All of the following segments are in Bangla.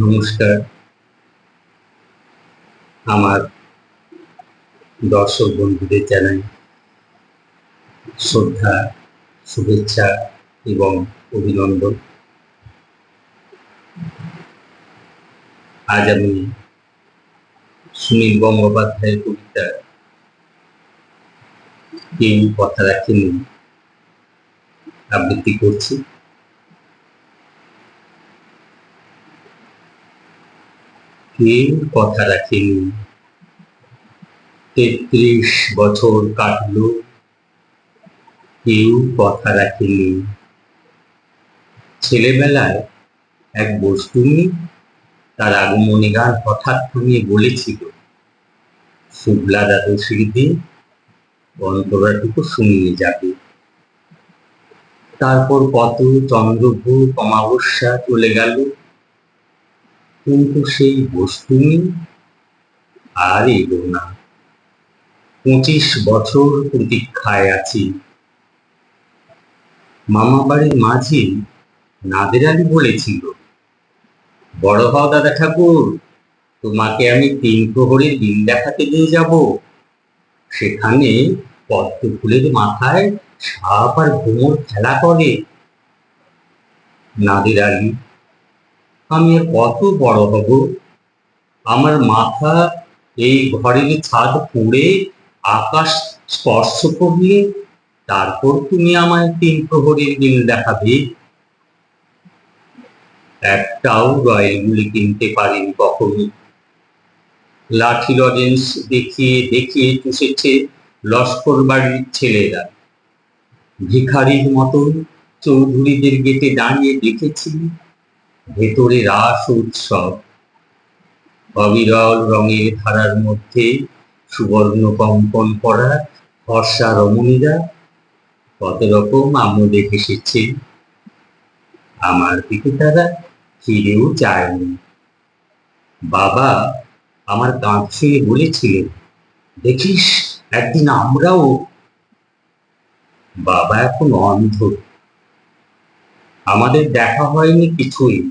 নমস্কার। আমার দর্শক বন্ধুদের জানাই শ্রদ্ধা, শুভেচ্ছা এবং অভিনন্দন। আজ আমি সুনীল গঙ্গোপাধ্যায়ের কবিতা কেউ কথা রাখেনি আবৃত্তি করছি। কেউ কথা রাখেনি। তেত্রিশ বছর কাটলো, কেউ কথা রাখেনি। ছেলেবেলায় এক বস্তুনি তার আগমনী গান হঠাৎ থামিয়ে বলেছিল, শুভলা দাদু স্মৃতি অন্তরাটুকু শুনিয়ে যাবে। তারপর কত চন্দ্রভূ অমাবস্যা চলে গেল। কিন্তু সেই বস্তুনি আর এলো না। পঁচিশ বছর প্রতীক্ষায় আছি। মামা বাড়ির মাঝি নাদের আলী বলেছিল, বড় হও দাদা ঠাকুর, তোমাকে আমি তিন প্রহরের দিন দেখাতে নিয়ে যাব। সেখানে পদ্ম ফুলের মাথায় সাপ আর ঘুমোর খেলা করে। নাদের আলী আমি কত বড় হব? আমার মাথা এই ঘরের ছাদ পুড়ে আকাশ স্পর্শ করলে তারপর তুমি আমায় তিন প্রহরের দিন দেখাবে। একটাও রয়েলগুলি কিনতে পারিনি কখনো। লাঠি লজেন্স দেখিয়ে দেখিয়ে চুষেছে লস্কর বাড়ির ছেলেরা। ভিখারির মতন চৌধুরীদের গেটে দাঁড়িয়ে দেখেছি ভেতরে রাস উৎসব। অবিরল রঙের ধারার মধ্যে সুবর্ণ কম্পন করা ফর্সা রমণীরা কত রকম আমোদে হেসেছে আমার দিকে তারা ফিরেও চায়নি। বাবা, আমার কাঁধ ছুঁয়ে বলেছিলেন দেখিস, একদিন আমরাও বাবা এখন অন্ধ। আমাদের দেখা হয়নি কিছুই।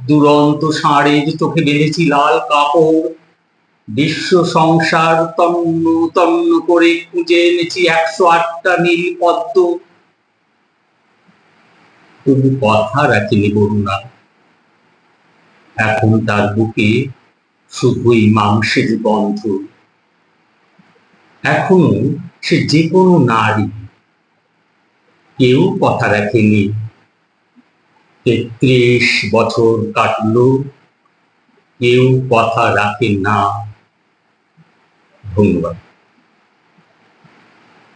দুরন্ত ষাঁড়ের চোখে বেঁধেছি লাল কাপড়। বিশ্ব সংসার তন্ন তন্ন করে খুঁজে এনেছি একশো আটটা নীল পদ্ম। তবু কথা রাখিনি বরুণা। এখন তার বুকে শুধুই মাংসের গন্ধ। এখনও সে যে কোনো নারী। কেউ কথা রাখেনি। তেত্রিশ বছর কাটল কেউ কথা রাখে না। ধন্যবাদ।